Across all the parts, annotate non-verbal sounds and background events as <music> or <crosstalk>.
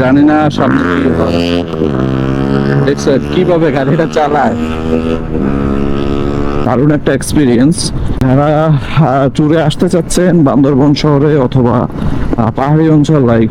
জানি না সামনে কীভাবে গাড়িটা চালায়। দারুণ একটা এক্সপিরিয়েন্স যারা চুরে আসতে চাচ্ছেন বান্দরবন শহরে অথবা পাহাড়ি অঞ্চল লাইক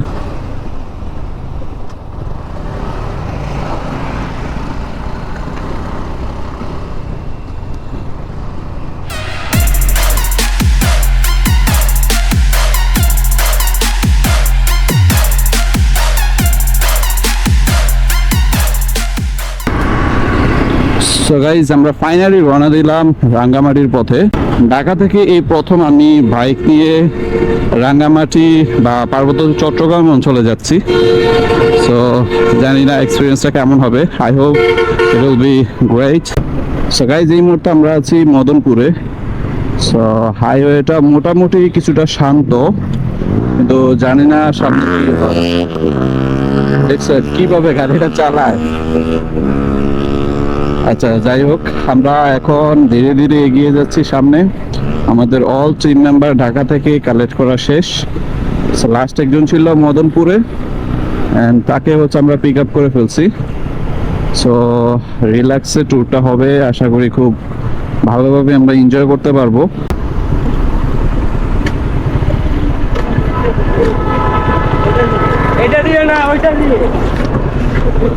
সো গাইজ আমরা ফাইনালি রওনা দিলাম রাঙ্গামাটির পথে। ঢাকা থেকে এই প্রথম আমি বাইক নিয়ে রাঙ্গামাটি বা পার্বত্য চট্টগ্রাম অঞ্চলে যাচ্ছি। সো জানি না এক্সপিরিয়েন্সটা কেমন হবে। I hope it will be great so guys এই মুহূর্তে আমরা আছি মদনপুরে। সো হাইওয়েটা মোটামুটি কিছুটা শান্ত। কিন্তু জানি না সামনে দেখছ কীভাবে গাড়িটা চালায়। আচ্ছা যাই হোক, আমরা এখন ধীরে ধীরে এগিয়ে যাচ্ছি সামনে। আমাদের অল তিন নাম্বার ঢাকা থেকে কালেক্ট করা শেষ। লাস্ট একজন ছিল মদনপুরে অ্যান্ড তাকে হচ্ছে আমরা পিক আপ করে ফেলছি। সো রিল্যাক্সে ট্যুরটা হবে, আশা করি খুব ভালোভাবে আমরা এনজয় করতে পারব এটা দিয়ে না ওইটা দিয়ে মোটর সাইকেলেরটা কই নাই হ্যাঁ ও, এই যে সামনে ও ওই দিকে জানি ওই দিকে কোথায় যাব হ্যাঁ এটাই ভালো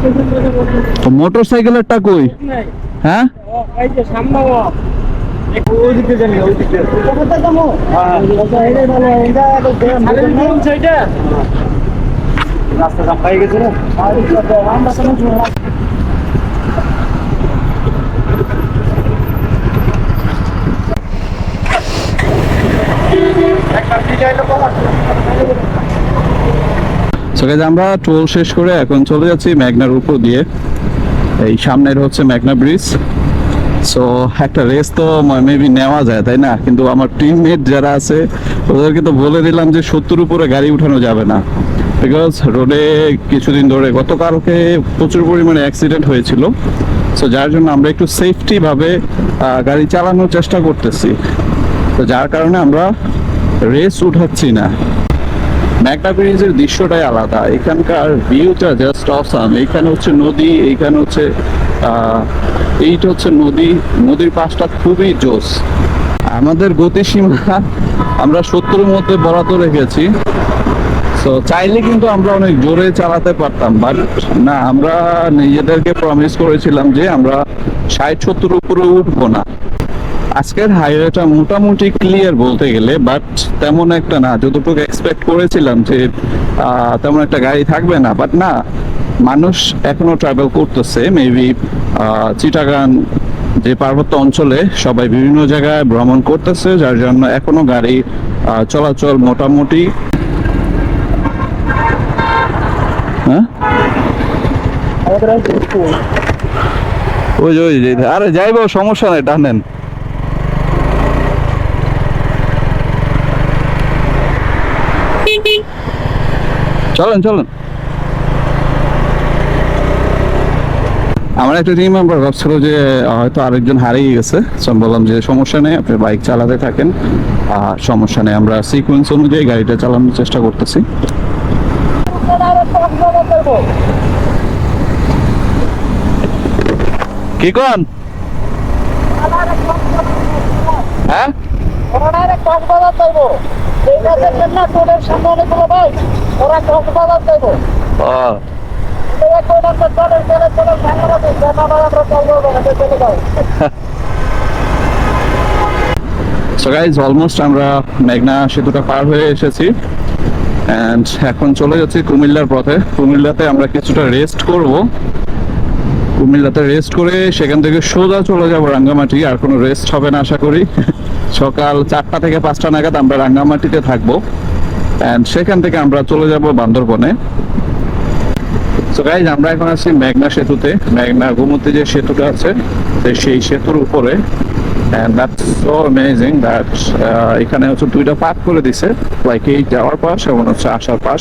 তো দেন সেইটা রাস্তা জাম পাই গেছে না আমরা কেন একটা ডিজাইন আমরা টোল শেষ করে এখন চলে যাচ্ছি মেঘনার উপর দিয়ে। এই সামনের হচ্ছে মেঘনা ব্রিজ সো একটা রেস তো মেবি নেওয়া যায়, তাই না? কিন্তু আমার টিমমেট যারা আছে, ওদেরকে তো বলে দিলাম যে সত্তর উপরে গাড়ি উঠানো যাবে না। বিকজ রোডে কিছুদিন ধরে গতকালকে প্রচুর পরিমাণে অ্যাক্সিডেন্ট হয়েছিল। সো যার জন্য আমরা একটু সেফটিভাবে গাড়ি চালানোর চেষ্টা করতেছি। তো যার কারণে আমরা রেস উঠাচ্ছি না। ম্যাগনা ব্রিজের দৃশ্যটাই আলাদা। এখানকার ভিউটা জাস্ট অসাম এখানে হচ্ছে নদী এইখানে হচ্ছে এইটা হচ্ছে নদী। নদীর পাশটা খুবই জোস আমাদের গতিসীমা আমরা সত্তরের মধ্যে বরাদ্দ রেখেছি। তো চাইলে কিন্তু আমরা অনেক জোরে চালাতে পারতাম বাট না, আমরা নিজেদেরকে প্রমিস করেছিলাম যে আমরা ষাট সত্তর উপরে উঠবো না। আজকের হাইওয়েটা মোটামুটি ক্লিয়ার বলতে গেলে বাট তেমন একটা না। যতটুকু এক্সপেক্ট করেছিলাম যে তেমন একটা গাড়ি থাকবে না বাট না, মানুষ এখনও ট্রাভেল করতেছে। মেবি চিটাগান যে পার্বত্য অঞ্চলে সবাই বিভিন্ন জায়গায় ভ্রমণ করতেছে, যার জন্য এখনও গাড়ি চলাচল মোটামুটি। হ্যাঁ? ওই ওই আরে যাইবো, সমস্যা নাই, টানেন। চলেন চলেন। আমার একটা টিম মেম্বার ভাবছিল যে হয়তো আরেকজন হারিয়ে গেছে। আমি বললাম যে সমস্যা নেই আপনি বাইক চালাতে থাকেন। আর সমস্যা নেই আমরা সিকোয়েন্স অনুযায়ী গাড়িটা চালানোর চেষ্টা করতেছি। কি কন? হ্যাঁ? কক্সবাজার যাইব এই সামনে অনেকগুলো বাইক ওরা কক্সবাজার যাইব সামনে জানাবার আমরা চলবো না চলে যাও। সো গাইজ অলমোস্ট আমরা মেঘনা সেতুটা পার হয়ে এসেছি। অ্যান্ড এখন চলে যাচ্ছি কুমিল্লার পথে। কুমিল্লাতে আমরা কিছুটা রেস্ট করব। কুমিল্লাতে রেস্ট করে সেখান থেকে সোজা চলে যাব রাঙ্গামাটি আর কোনো রেস্ট হবে না আশা করি। সকাল চারটা থেকে পাঁচটা নাগাদ আমরা রাঙ্গামাটিতে থাকব। অ্যান্ড সেখান থেকে আমরা চলে যাব বান্দরবনে। সো গাইজ আমরা এখন আছি মেঘনা সেতুতে। মেঘনা গোমতী যে সেতুটা আছে সেই সেতুর উপরে। That's so amazing that uh, এখানে হচ্ছে দুইটা পার্ট করে দিছে। লাইক এই যাওয়ার পাশ এবং হচ্ছে আসার পাশ।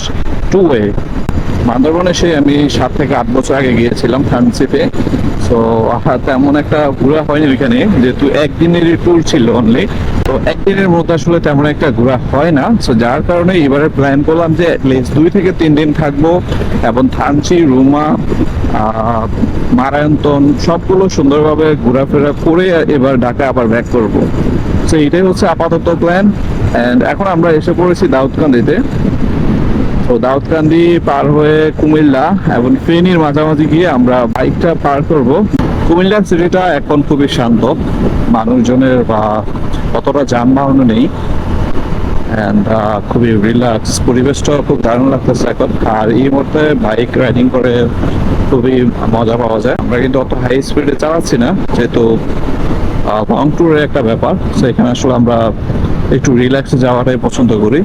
টু ওয়ে বান্দরবনে সে আমি সাত থেকে আট বছর আগে গিয়েছিলাম ফ্যান্সিতে। সো তেমন একটা ঘোরা হয়নি ওইখানে, যেহেতু একদিনেরই ট্যুর ছিল অনলি তো একদিনের মধ্যে আসলে তেমন একটা ঘোরা হয় না। তো যার কারণে এবারে প্ল্যান করলাম যে লিস্ট দুই থেকে তিন দিন থাকব এবং থানচি, রুমা মারায়ন্তন সবগুলো সুন্দরভাবে ঘোরাফেরা করে এবার ঢাকা আবার ব্যাক করব। তো এটাই হচ্ছে আপাতত প্ল্যান এন্ড এখন আমরা এসে পড়েছি দাউদকান্দিতে। তো দাউদকান্দি পার হয়ে কুমিল্লা এবং ফেনীর মাঝামাঝি গিয়ে আমরা বাইকটা পার করব। কুমিল্লা সিটিটা এখন খুবই শান্ত। মানুষজনের, বা অতটা যানবাহনও নেই। অ্যান্ড খুবই রিল্যাক্স পরিবেশটা খুব দারুণ লাগতেছে এখন। আর এই মুহূর্তে বাইক রাইডিং করে খুবই মজা পাওয়া যায়। আমরা কিন্তু অত হাই স্পিডে চালাচ্ছি না, যেহেতু লং ট্যুরের একটা ব্যাপার। তো এখানে আসলে আমরা একটু রিল্যাক্সে যাওয়াটাই পছন্দ করি।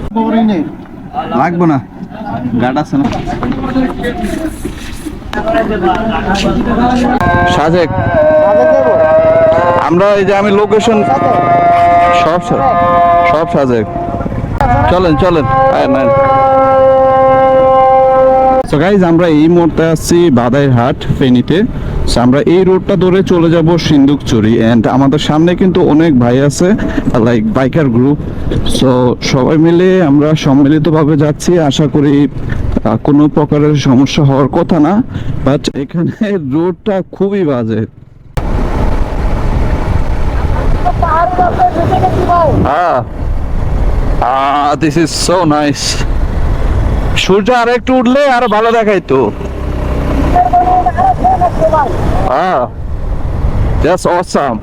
লাগবো না। সাজেক, আমরা এই যে আমি লোকেশন সব সা- সব সাজেক। চলেন চলেন। গাইজ আমরা এই মুহূর্তে আসছি বাদাইহাট ফেনীতে। আমরা এই রোডটা ধরে চলে যাব সিন্দুকচুরি এন্ড আমাদের সামনে কিন্তু অনেক ভাই আছে লাইক বাইকার গ্রুপ সো সবাই মিলে আমরা সম্মিলিতভাবে যাচ্ছি। আশা করি কোনো প্রকারের সমস্যা হওয়ার কথা না বাট এখানে রোডটা খুবই বাজে। দিস ইজ সো নাইস সূর্য আর একটু উঠলে আরও ভালো দেখাইতো। Ah, that's awesome.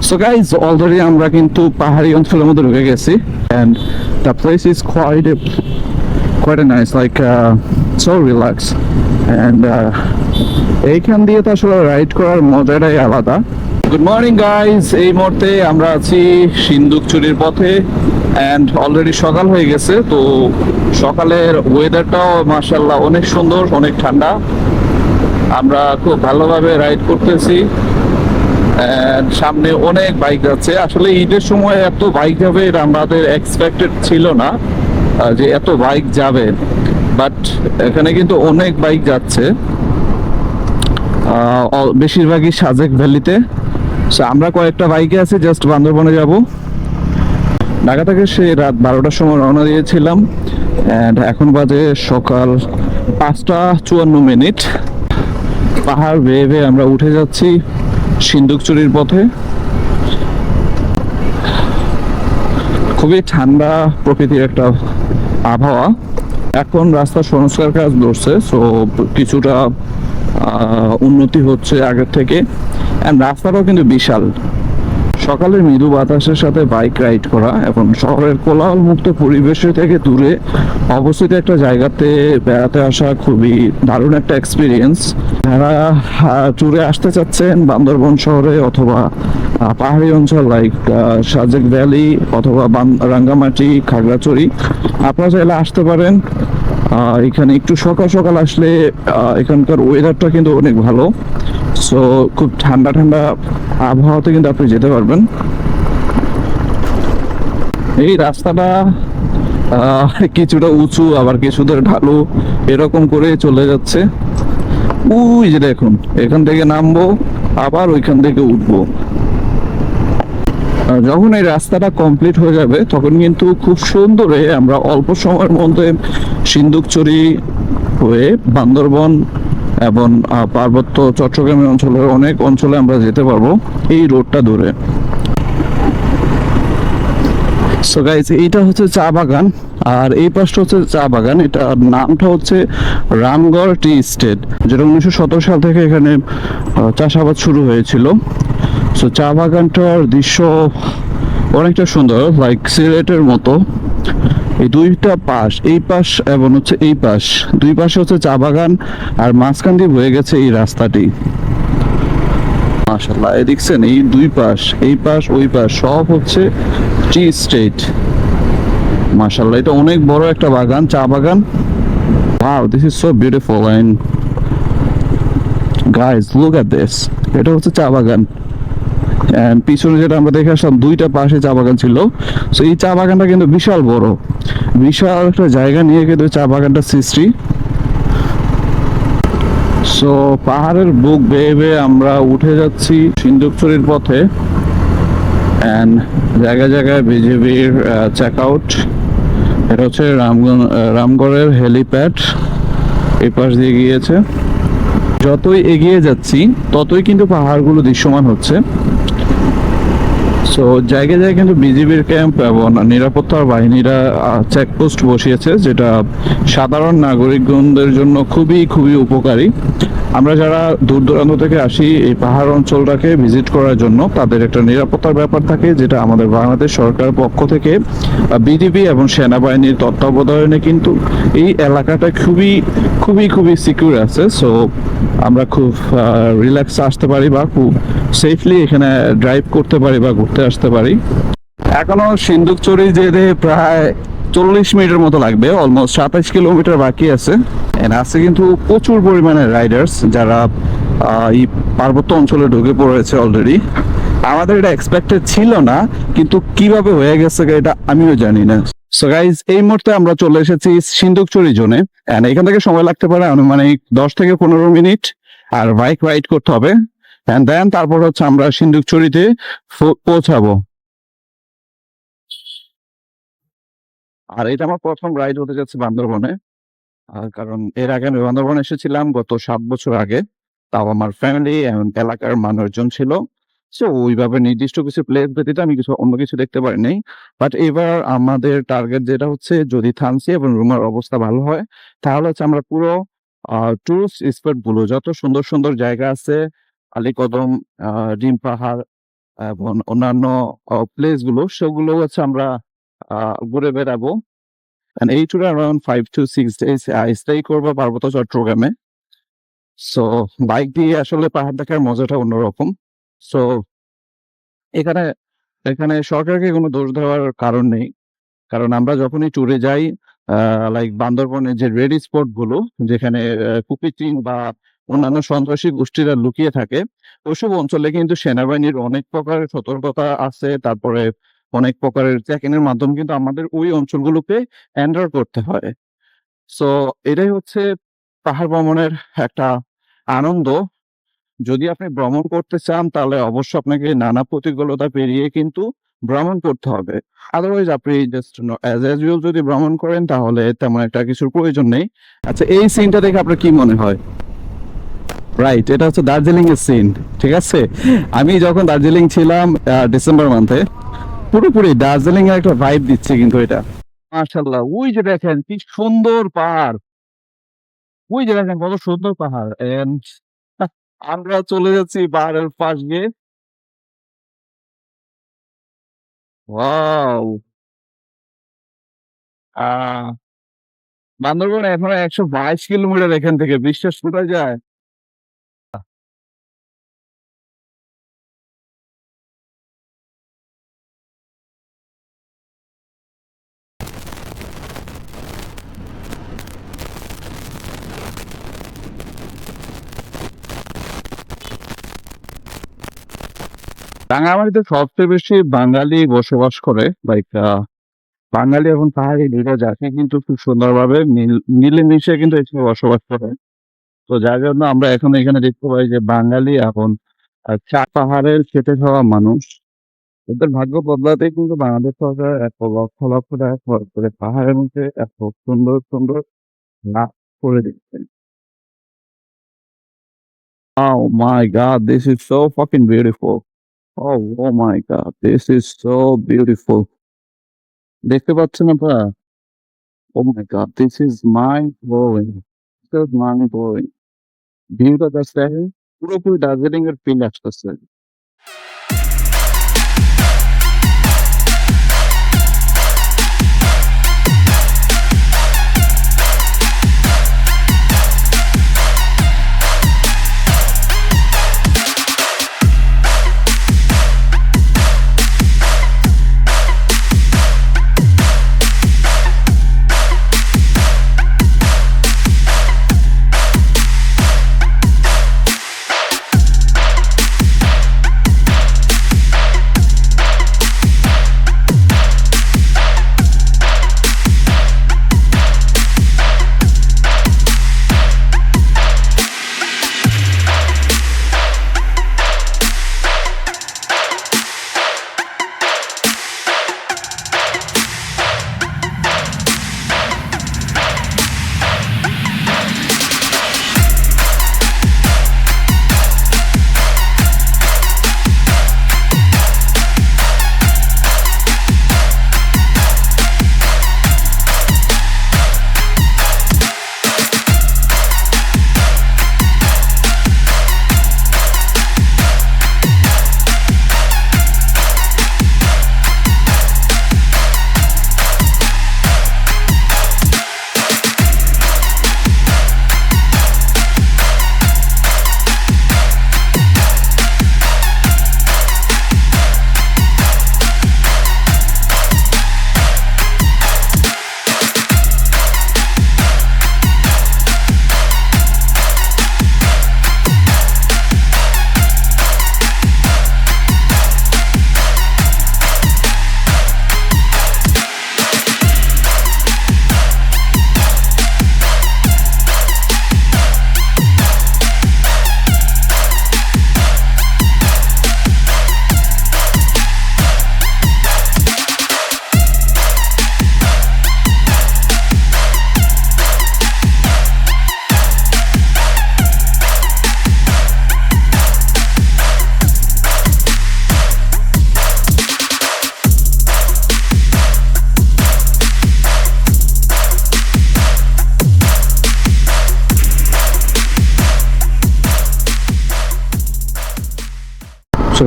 So guys, already আমরা কিন্তু পাহাড়ি অঞ্চলের মধ্যে ঢুকে গেছি and the place is quite a, quite a nice like uh, so relaxed and uh, এইখান দিয়ে তো আসলে রাইড করার মজাটাই আলাদা গুড মর্নিং গাইস এই মুহূর্তে আমরা আছি সিন্দুকচুরির পথে অ্যান্ড অলরেডি সকাল হয়ে গেছে, তো সকালের ওয়েদারটাও মার্শাল্লাহ অনেক সুন্দর, অনেক ঠান্ডা। আমরা খুব ভালোভাবে রাইড করতেছি। সামনে অনেক বাইক যাচ্ছে। আসলে ঈদের সময় এত বাইক যাবে এটা আমাদের এক্সপেক্টেড ছিল না যে এত বাইক যাবে। বাট এখানে কিন্তু অনেক বাইক যাচ্ছে। বেশিরভাগই সাজেক ভ্যালিতে। আমরা কয়েকটা বাইকে আছি জাস্ট বান্দরবনে যাব। ঢাকা থেকে সে রাত বারোটার সময় রওনা দিয়েছিলাম অ্যান্ড এখন বাজে সকাল পাঁচটা চুয়ান্ন মিনিট। পাহাড় বেয়ে বেয়ে আমরা উঠে যাচ্ছি সিন্দুকচুরির পথে। খুবই ঠান্ডা প্রকৃতির একটা আবহাওয়া। এখন রাস্তা সংস্কার কাজ ধরছে সো কিছুটা উন্নতি হচ্ছে আগের থেকে। অ্যান্ড রাস্তাটাও কিন্তু বিশাল। সকালের মৃদু বাতাসের সাথে বাইক রাইড করা এবং শহরের কোলাহল মুক্ত পরিবেশের থেকে দূরে অবস্থিত একটা জায়গাতে বেড়াতে আসা খুবই দারুণ একটা এক্সপিরিয়েন্স যারা ট্যুরে আসতে চাচ্ছেন বান্দরবন শহরে অথবা পাহাড়ি অঞ্চল লাইক সাজেক ভ্যালি অথবা রাঙ্গামাটি, খাগড়াছড়ি, আপনারা চাইলে আসতে পারেন। আহ, এখানে একটু সকাল সকাল আসলে এখানকার ওয়েদারটা কিন্তু অনেক ভালো। সো খুব ঠান্ডা ঠান্ডা আবহাওয়াতে কিন্তু আপনি যেতে পারবেন। এই রাস্তাটা কিছুটা উঁচু আবার কিছুটা ঢালু এরকম করে চলে যাচ্ছে। ওই যে দেখুন এখান থেকে নামবো আবার ওইখান থেকে উঠবো। আর যখন এই রাস্তাটা কমপ্লিট হয়ে যাবে, তখন কিন্তু খুব সুন্দরে আমরা অল্প সময়ের মধ্যে সিন্দুকচুরি হয়ে বান্দরবন এবং পার্বত্য চট্টগ্রামী অঞ্চলের অনেক অঞ্চলে আমরা যেতে পারব এই রোডটা ধরে। সো গাইজ এইটা হচ্ছে চা বাগান আর এই পাশটা হচ্ছে চা বাগান। এটার নামটা হচ্ছে রামগড় টি স্টেট, যেটা উনিশশো সতেরো সাল থেকে এখানে চাষাবাদ শুরু হয়েছিল। সো চা বাগানটার দৃশ্য অনেকটা সুন্দর লাইক সিলেটের মতো। এই দুইটা পাশ এই পাশ এবং হচ্ছে এই পাশ দুই পাশে হচ্ছে চা বাগান আর মাঝখান দিয়ে বয়ে গেছে এই রাস্তাটি। মাশাল্লাহ এই দেখছেন এই দুই পাশ এই পাশ ওই পাশ সব হচ্ছে টি স্টেট। মাশাল্লাহ এটা অনেক বড় একটা বাগান চা বাগান। Wow, this is so beautiful and guys, look at this. এটা হচ্ছে চা বাগান। পিছনে যেটা আমরা দেখে আসলাম, দুইটা পাশে চা বাগান ছিল। সো এই চা বাগানটা কিন্তু বিশাল বড়। বিশাল একটা জায়গা নিয়ে কিন্তু চা বাগানটা সৃষ্টি। সো পাহাড়ের বুক বেয়ে বেয়ে আমরা উঠে যাচ্ছি সিন্দুকচুরির পথে। অ্যান্ড জায়গায় জায়গায় বিজেপির চেক আউট এটা হচ্ছে রামগঞ্জ রামগড়ের হেলিপ্যাড এই পাশ দিয়ে গিয়েছে। যতই এগিয়ে যাচ্ছি, ততই কিন্তু পাহাড়গুলো দৃশ্যমান হচ্ছে। সো জায়গায় জায়গায় কিন্তু বিজিবির ক্যাম্প এবং নিরাপত্তার বাহিনীরা চেকপোস্ট বসিয়েছে, যেটা সাধারণ নাগরিকগণদের জন্য খুবই খুবই উপকারী। আমরা যারা দূর দূরান্ত থেকে আসি, এই পাহাড় অঞ্চলটাকে ভিজিট করার জন্য, তাদের একটা নিরাপত্তার ব্যাপার থাকে, যেটা আমাদের বাংলাদেশ সরকার পক্ষ থেকে বিজিবি এবং সেনাবাহিনীর তত্ত্বাবধানে কিন্তু এই এলাকাটা খুবই খুবই খুবই সিকিউর আছে সো আমরা খুব রিল্যাক্স আসতে পারি বা খুব সেফলি এখানে ড্রাইভ করতে পারি বা ঘুরতে আসতে পারি। এখনও সিন্দুকচুরি যেতে প্রায় চল্লিশ মিনিটের মতো লাগবে অলমোস্ট সাতাইশ কিলোমিটার বাকি আছে। আছে কিন্তু প্রচুর পরিমাণে রাইডার্স যারা এই পার্বত্য অঞ্চলে ঢুকে পড়েছে অলরেডি আমাদের এটা এক্সপেক্টেড ছিল না, কিন্তু কীভাবে হয়ে গেছে এটা আমিও জানি না। সো গাইজ এই মুহূর্তে আমরা চলে এসেছি সিন্দুকচুরি জোনে এন্ড এখান থেকে সময় লাগতে পারে আনুমানিক দশ থেকে পনেরো মিনিট, আর বাইক রাইড করতে হবে। এন্ড দেন তারপর হচ্ছে আমরা সিন্দুকচুরিতে ফো- পৌঁছাবো। আর এটা আমার প্রথম রাইড হতে যাচ্ছে বান্দরবনে। কারণ এর আগে আমি বান্দরবন এসেছিলাম গত সাত বছর আগে। তাও আমার ফ্যামিলি এলাকার মানুষজন ছিল। সো ওইভাবে নির্দিষ্ট কিছু প্লেস ব্যতীত আমি কিছু অন্য কিছু দেখতে পারি পারিনি বাট এবার আমাদের টার্গেট যেটা হচ্ছে, যদি থানসি এবং রুমার অবস্থা ভালো হয়, তাহলে হচ্ছে আমরা পুরো টুরিস্ট স্পটগুলো যত সুন্দর সুন্দর জায়গা আছে, আলীকদম ডিম পাহাড় এবং অন্যান্য প্লেসগুলো, সেগুলো হচ্ছে আমরা ঘুরে বেড়াবো। এই ট্যুরে around five to six days stay করব পার্বত্য চট্টগ্রামে। সো বাইক দিয়ে আসলে পাহাড় দেখার মজাটা অন্যরকম। সো এখানে এখানে সরকারকে কোনো দোষ দেওয়ার কারণ নেই। কারণ আমরা যখনই ট্যুরে যাই লাইক বান্দরবনের যে রেডি স্পটগুলো, যেখানে কুপিচিং বা অন্যান্য সন্ত্রাসী গোষ্ঠীরা লুকিয়ে থাকে, ওইসব অঞ্চলে কিন্তু সেনাবাহিনীর অনেক প্রকার সতর্কতা আছে। তারপরে অনেক প্রকারের চেকিং এর মাধ্যমে কিন্তু আমাদের ওই অঞ্চলগুলোকে এন্টার করতে হয়। সো এটাই হচ্ছে পাহাড় ভ্রমণের একটা আনন্দ। যদি আপনি ভ্রমণ করতে চান, তাহলে অবশ্যই আপনাকে নানা প্রতিকূলতা পেরিয়ে কিন্তু ভ্রমণ করতে হবে। আদারওয়াইজ আপনি জাস্ট অ্যাজ ইউজুয়াল যদি ভ্রমণ করেন, তাহলে তেমন একটা কিছুর প্রয়োজন নেই। আচ্ছা এই সিনটা দেখে আপনার কি মনে হয়? রাইট এটা হচ্ছে দার্জিলিং এর সিন ঠিক আছে? আমি যখন দার্জিলিং ছিলাম ডিসেম্বর মান্থে পুরোপুরি দার্জিলিং এর একটা ভাইব দিচ্ছে কিন্তু এটা। মাশাল্লাহ ওই যে দেখেন, কি সুন্দর পাহাড়। ওই যে দেখেন, কত সুন্দর পাহাড়। এন্ড আমরা চলে যাচ্ছি পাহাড়ের পাশ দিয়ে। ওয়াও! আহ, বান্দরবন এখন একশো বাইশ কিলোমিটার এখান থেকে। বিশ্বাস করা যায়? রাঙামাটিতে সবচেয়ে বেশি বাঙালি বসবাস করে লাইক বাঙালি এবং পাহাড়ি দুইটা জাতি কিন্তু খুব সুন্দরভাবে মিল- মিলেমিশে কিন্তু এখানে বসবাস করে। তো যার জন্য আমরা এখন এখানে দেখতে পাই যে বাঙালি এখন চা পাহাড়ের খেটে খাওয়া মানুষ। এদের ভাগ্য বদলাতে কিন্তু বাংলাদেশ সরকার এক লক্ষ লক্ষ টাকা খরচ করে পাহাড়ের মধ্যে এত সুন্দর সুন্দর লাভ করে দিচ্ছে। Oh my God, this is so fucking beautiful. Oh, oh my god, so beautiful. দেখতে পাচ্ছেন আপনারা? ও my god this my glowing my glowing ভিউটা দেখতে পুরোপুরি দার্জিলিং এর ফিল আসছে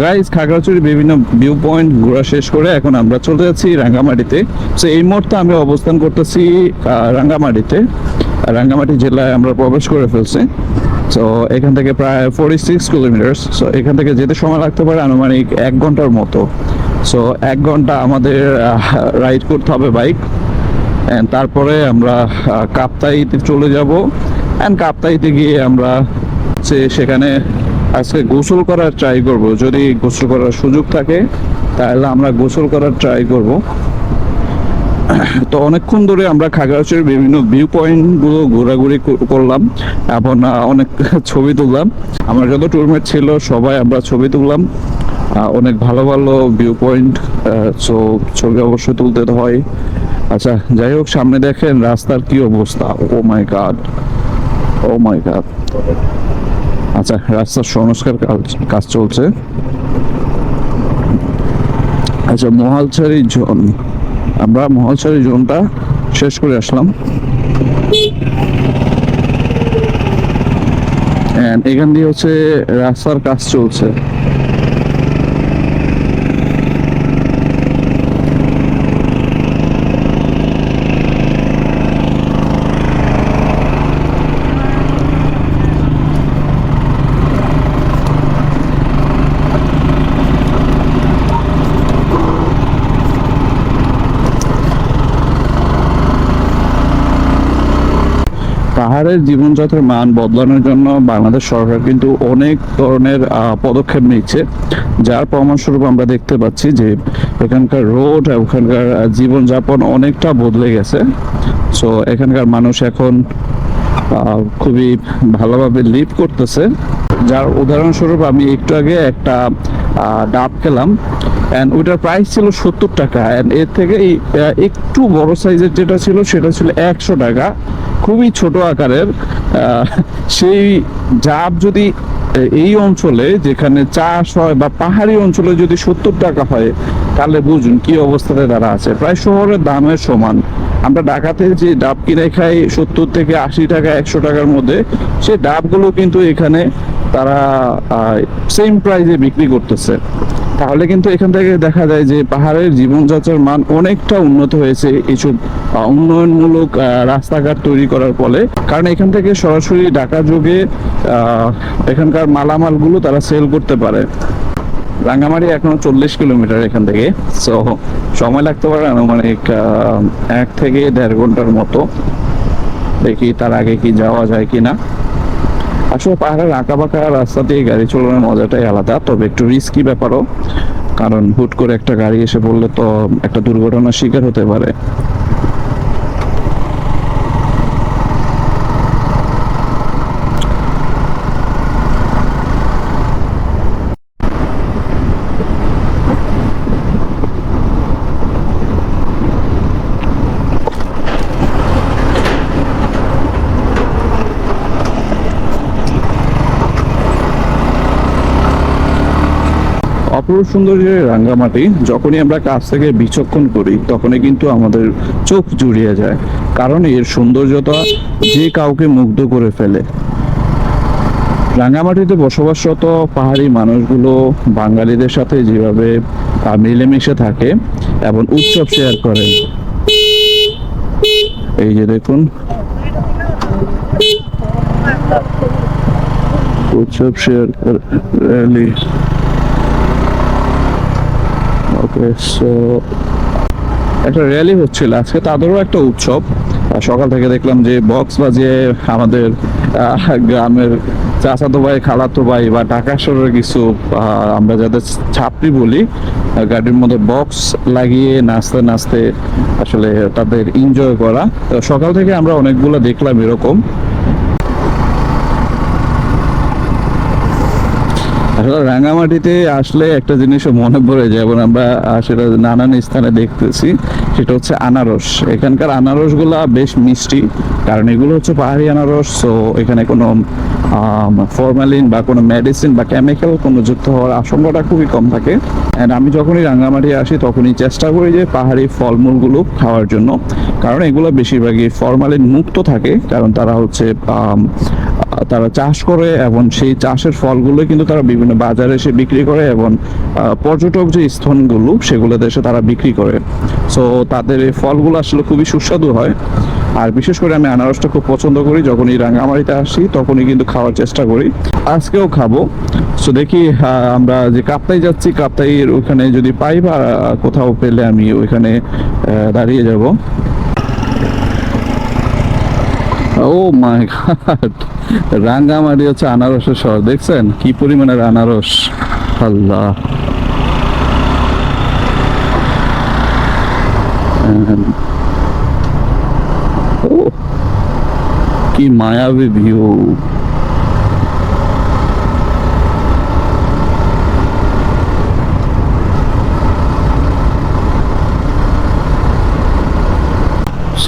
গাইস খাগড়াছড়ির বিভিন্ন ভিউ পয়েন্ট ঘোরা শেষ করে এখন আমরা চলে যাচ্ছি রাঙ্গামাটিতে। তো এই মুহূর্তে আমি অবস্থান করতেছি রাঙ্গামাটিতে। রাঙ্গামাটি জেলায় আমরা প্রবেশ করে ফেলছি। তো এখান থেকে প্রায় ফোর্টি সিক্স কিলোমিটার্স সো এখান থেকে যেতে সময় লাগতে পারে আনুমানিক এক ঘণ্টার মতো। সো এক ঘণ্টা আমাদের রাইড করতে হবে বাইক অ্যান্ড তারপরে আমরা কাপ্তাইতে চলে যাব। অ্যান্ড কাপ্তাইতে গিয়ে আমরা সেখানে আজকে গোসল করার ট্রাই করব। যদি গোসল করার সুযোগ থাকে তাহলে আমরা গোসল করার ট্রাই করব। তো অনেকক্ষণ ধরে আমরা খাগড়াছড়ির বিভিন্ন ভিউ পয়েন্টগুলো ঘোরাঘুরি করলাম। আহ, অনেক <laughs> ছবি তুললাম। আমার যত টুরমেট ছিল সবাই আমরা ছবি তুললাম। অনেক ভালো ভালো ভিউ পয়েন্ট সো ছবি অবশ্যই তুলতে হয়। আচ্ছা যাই হোক সামনে দেখেন রাস্তার কি অবস্থা। ও my god O my god আচ্ছা রাস্তার সংস্কার কাজ চলছে। আচ্ছা মহালছড়ি জোন। আমরা মহালছড়ি জোনটা শেষ করে আসলাম। এখান দিয়ে হচ্ছে রাস্তার কাজ চলছে। পাহাড়ের জীবনযাত্রার মান বদলানোর জন্য বাংলাদেশ সরকার কিন্তু অনেক ধরনের পদক্ষেপ নিচ্ছে। যার প্রমাণস্বরূপ আমরা দেখতে পাচ্ছি যে এখানকার রোড, ওখানকার জীবনযাপন অনেকটা বদলে গেছে। সো এখানকার মানুষ এখন খুবই ভালোভাবে লিভ করতেছে। যার উদাহরণস্বরূপ আমি একটু আগে একটা ডাব খেলাম। অ্যান্ড ওইটার প্রাইস ছিল সত্তর টাকা। অ্যান্ড এর থেকে এই, একটু বড় সাইজের যেটা ছিল সেটা ছিল একশো টাকা। খুবই ছোট আকারের সেই ডাব যদি এই অঞ্চলে যেখানে চাষ হয় বা পাহাড়ি অঞ্চলে যদি সত্তর টাকা হয় তাহলে বুঝুন কি অবস্থাতে তারা আছে। প্রায় শহরের দামের সমান। আমরা ঢাকাতে যে ডাব কিনে খাই সত্তর থেকে আশি টাকা একশো টাকার মধ্যে সেই ডাবগুলো কিন্তু এখানে তারা সেম প্রাইসে বিক্রি করতেছে। তাহলে কিন্তু এখান থেকে দেখা যায় যে পাহাড়ের জীবনযাত্রার মান অনেকটা উন্নত হয়েছে এইসব উন্নয়নমূলক রাস্তাঘাট তৈরি করার ফলে। কারণ এখান থেকে সরাসরি ঢাকা যোগে এখানকার মালামালগুলো তারা সেল করতে পারে। রাঙ্গামাটি এখনও চল্লিশ কিলোমিটার এখান থেকে। সো সময় লাগতে পারে আনুমানিক এক থেকে দেড় ঘণ্টার মতো। দেখি তার আগে কি যাওয়া যায় কিনা। আসলে পাহাড়ের আঁকা বাঁকা রাস্তা দিয়ে গাড়ি চলানোর মজাটাই আলাদা, তবে একটু রিস্কি ব্যাপারও। কারণ হুট করে একটা গাড়ি এসে পড়লে তো একটা দুর্ঘটনার শিকার হতে পারে। অপরূপ সৌন্দর্যের রাঙ্গামাটি, যখনই আমরা কাছ থেকে বিচক্ষণ করি, তখনই কিন্তু আমাদের চোখ জুড়িয়ে যায়। কারণ এর সৌন্দর্যতা যে কাউকে মুগ্ধ করে ফেলে। রাঙ্গামাটিতে বসবাসরত পাহাড়ি মানুষগুলো বাঙালিদের সাথে যেভাবে মিলেমিশে থাকে এবং উৎসব শেয়ার করে। এই যে দেখুন। উৎসব শেয়ার, র্যালি। ওকে সো একটা র্যালি হচ্ছিল আজকে। তাদেরও একটা উৎসব। সকাল থেকে দেখলাম যে বক্স বাজিয়ে আমাদের গ্রামের চাচাতো ভাই, খালাতো ভাই বা ঢাকা শহরের কিছু আমরা যাদের ছাপড়ি বলি গাড়ির মধ্যে বক্স লাগিয়ে নাচতে নাচতে আসলে তাদের এনজয় করা। সকাল থেকে আমরা অনেকগুলো দেখলাম এরকম। আসলে রাঙামাটিতে আসলে একটা জিনিসও মনে পড়ে যায়, এবং আমরা সেটা নানান স্থানে দেখতেছি, সেটা হচ্ছে আনারস। এখানকার আনারসগুলা বেশ মিষ্টি, কারণ এগুলো হচ্ছে পাহাড়ি আনারস তো এখানে কোনো ফরমালিন বা কোনো মেডিসিন বা কেমিক্যাল কোনো যুক্ত হওয়ার আশঙ্কাটা খুবই কম থাকে। অ্যান্ড আমি যখনই রাঙ্গামাটি আসি, তখনই চেষ্টা করি যে পাহাড়ি ফলমূলগুলো খাওয়ার জন্য, কারণ এগুলো বেশিরভাগই ফরমালিন মুক্ত থাকে, কারণ তারা হচ্ছে তারা চাষ করে এবং সেই চাষের ফলগুলো কিন্তু তারা বিভিন্ন বাজারে এসে বিক্রি করে এবং পর্যটক যে স্থানগুলো সেগুলো দেশে তারা বিক্রি করে। সো তাদের এই ফলগুলো আসলে খুবই সুস্বাদু হয়। আর বিশেষ করে আমি আনারসটা খুব পছন্দ করি যখন এই রাঙামাটিতে আসি তখনই কিন্তু খাওয়ার চেষ্টা করি। আজকেও খাব। সো দেখি আমরা যে কাপ্তাই যাচ্ছি, কাপ্তাইয়ের ওখানে যদি পাই বা কোথাও পেলে আমি ওইখানে দাঁড়িয়ে যাব। ও মাই গড রাঙ্গামাটি হচ্ছে আনারসের শহর, দেখছেন? কি পরিমাণের আনারস? আল্লাহ। ও কি মায়াবী ভিউ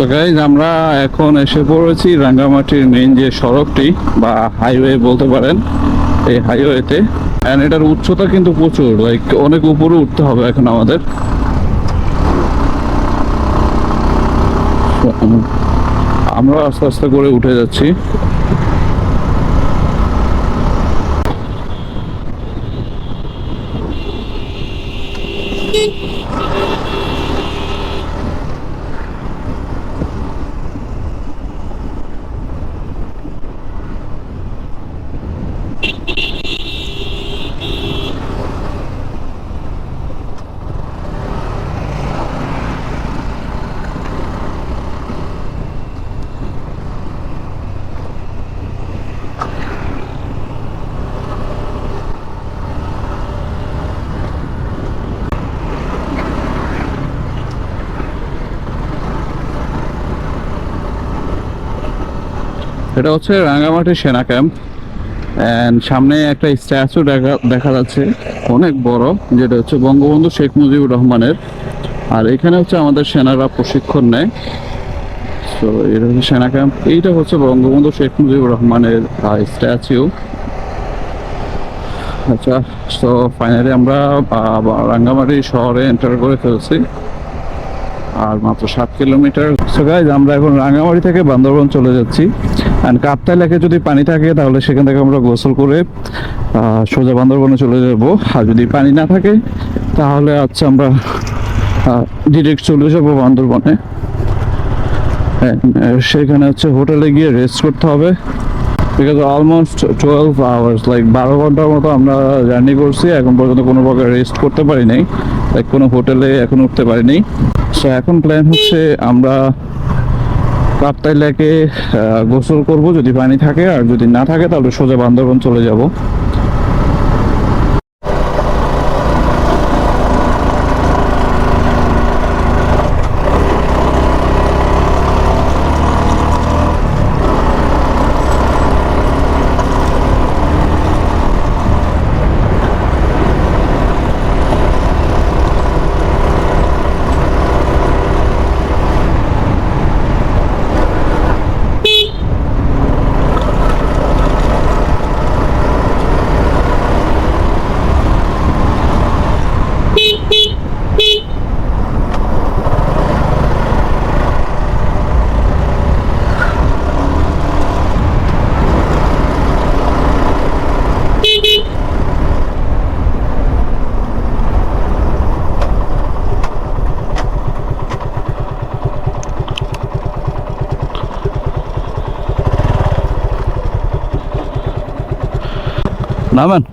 সো গাইজ আমরা এখন এসে পড়েছি রাঙ্গামাটির মেন যে সড়কটি, বা হাইওয়ে বলতে পারেন, এই হাইওয়েতে অ্যান্ড এটার উচ্চতা কিন্তু প্রচুর লাইক অনেক উপরে উঠতে হবে এখন আমাদের। আমরা আস্তে আস্তে করে উঠে যাচ্ছি। এটা হচ্ছে রাঙ্গামাটি সেনা ক্যাম্প। অ্যান্ড সামনে একটা স্ট্যাচু দেখা দেখা যাচ্ছে, অনেক বড়, যেটা হচ্ছে বঙ্গবন্ধু শেখ মুজিবুর রহমানের। আর এখানে হচ্ছে আমাদের সেনারা প্রশিক্ষণ নেয়। তো এটা হচ্ছে সেনা ক্যাম্প। এইটা হচ্ছে বঙ্গবন্ধু শেখ মুজিবুর রহমানের স্ট্যাচু। আচ্ছা তো ফাইনালি আমরা রাঙ্গামাটি শহরে এন্টার করে ফেলছি। আর মাত্র সাত কিলোমিটার আমরা এখন রাঙামাটি থেকে বান্দরবন চলে যাচ্ছি। অ্যান্ড কাপ্তাই লেকে যদি পানি থাকে তাহলে সেখান থেকে আমরা গোসল করে সোজা বান্দরবনে চলে যাব। আর যদি পানি না থাকে তাহলে আচ্ছা আমরা ডিরেক্ট চলে যাব বান্দরবনে। And, সেখানে হচ্ছে হোটেলে গিয়ে রেস্ট করতে হবে। Because almost twelve hours like বারো ঘণ্টার মতো আমরা জার্নি করছি এখন পর্যন্ত কোনো প্রকার রেস্ট করতে পারি নাই। লাইক কোনো হোটেলে এখন উঠতে পারিনি সো এখন প্ল্যান হচ্ছে আমরা কাপ্তাই লেকে গোসল করব যদি পানি থাকে, আর যদি না থাকে তাহলে সোজা বান্দরবন চলে যাব।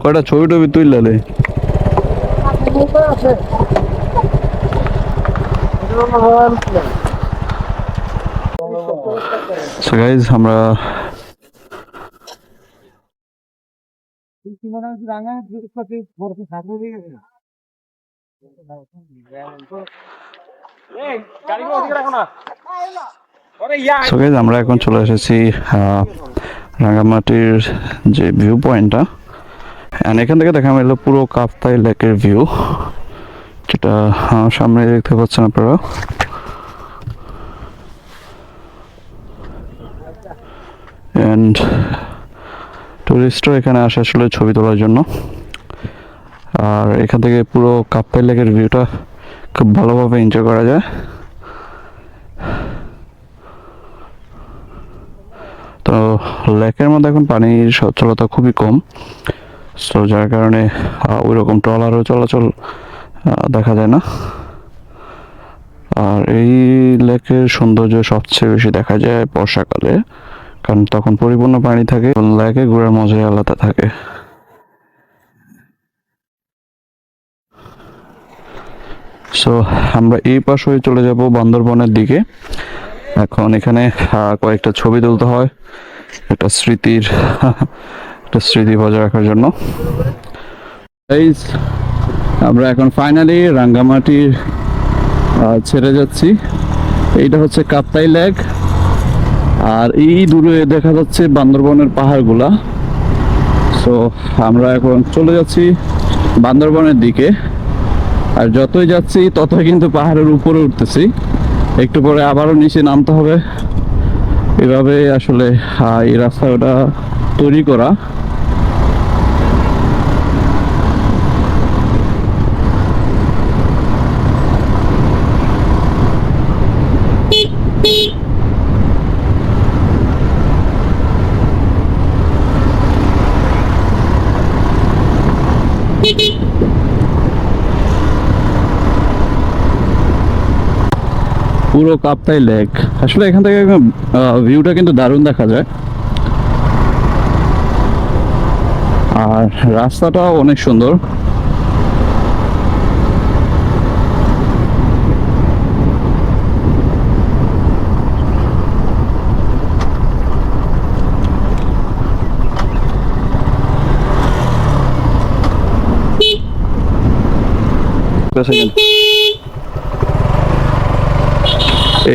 কয়টা ছবি টবি তুললে আছে সো গাইজ আমরা আমরা এখন চলে এসেছি রাঙ্গামাটির যে ভিউ পয়েন্টটা অ্যান্ড এখান থেকে দেখা মিললো পুরো কাপ্তাই লেকের ভিউ যেটা সামনে দেখতে পাচ্ছেন আপনারা। অ্যান্ড টুরিস্টরা এখানে আসে আসলে ছবি তোলার জন্য। আর এখান থেকে পুরো কাপ্তাই লেকের ভিউটা খুব ভালোভাবে এনজয় করা যায়। তো লেকের মধ্যে এখন পানির সচ্ছলতা খুবই কম। সো যার কারণে ওই রকম ট্রলারও চলাচল দেখা যায় না। আর এই লেকের সৌন্দর্য সবচেয়ে বেশি দেখা যায় বর্ষাকালে, কারণ তখন পরিপূর্ণ পানি থাকে লেকে ঘোরার মজাই আলাদা থাকে। সো আমরা এই পাশ হয়ে চলে যাব বান্দরবনের দিকে। এখন এখানে কয়েকটা ছবি তুলতে হয়। একটা স্মৃতির <laughs> একটা স্মৃতি বজায় রাখার জন্য। আমরা এখন ফাইনালি রাঙ্গামাটির ছেড়ে যাচ্ছি। এইটা হচ্ছে কাপ্তাই লেক। আর এই দূরে দেখা যাচ্ছে বান্দরবনের পাহাড়গুলা। সো আমরা এখন চলে যাচ্ছি বান্দরবনের দিকে। আর যতই যাচ্ছি, ততই কিন্তু পাহাড়ের উপরে উঠতেছি। একটু পরে আবারও নিচে নামতে হবে। এভাবে আসলে এই রাস্তাটা তৈরি করা। পুরো কাপ্তাই লেক। আসলে এখান থেকে ভিউটা কিন্তু দারুণ দেখা যায়। আর রাস্তাটাও অনেক সুন্দর।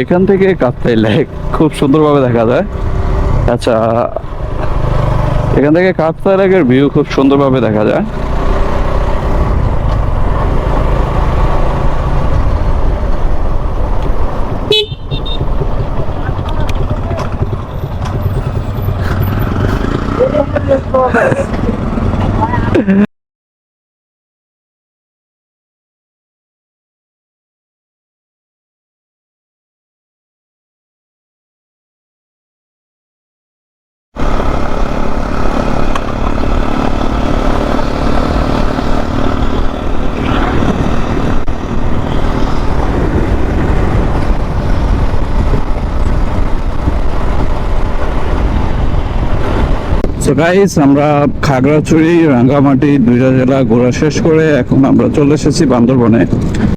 এখান থেকে কাপ্তাই লেক খুব সুন্দরভাবে দেখা যায়। আচ্ছা এখান থেকে লেকের ভিউ খুব সুন্দরভাবে দেখা যায়। গাইস আমরা খাগড়াছড়ি রাঙ্গামাটি দুইটা জেলা ঘোরা শেষ করে এখন আমরা চলে এসেছি বান্দরবনে।